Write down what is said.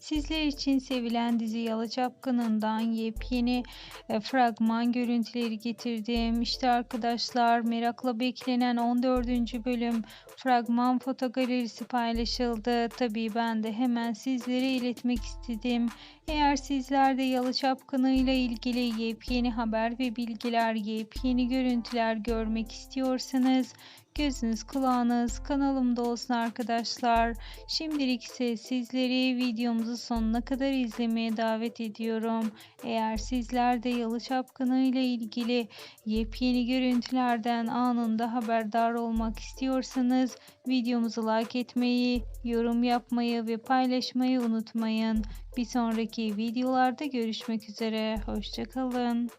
Sizler için sevilen dizi Yalı Çapkını'ndan yepyeni e, fragman görüntüleri getirdim. İşte arkadaşlar merakla beklenen 14. bölüm fragman fotogalerisi paylaşıldı. Tabii ben de hemen sizlere iletmek istedim. Eğer sizler de Yalı Çapkını ile ilgili yepyeni haber ve bilgiler, yepyeni görüntüler görmek istiyorsanız gözünüz kulağınız kanalımda olsun arkadaşlar. Şimdilik ise sizleri videomuzu sonuna kadar izlemeye davet ediyorum. Eğer sizler de Yalı Çapkını ile ilgili yepyeni görüntülerden anında haberdar olmak istiyorsanız videomuzu like etmeyi, yorum yapmayı ve paylaşmayı unutmayın. Bir sonraki videolarda görüşmek üzere. Hoşçakalın.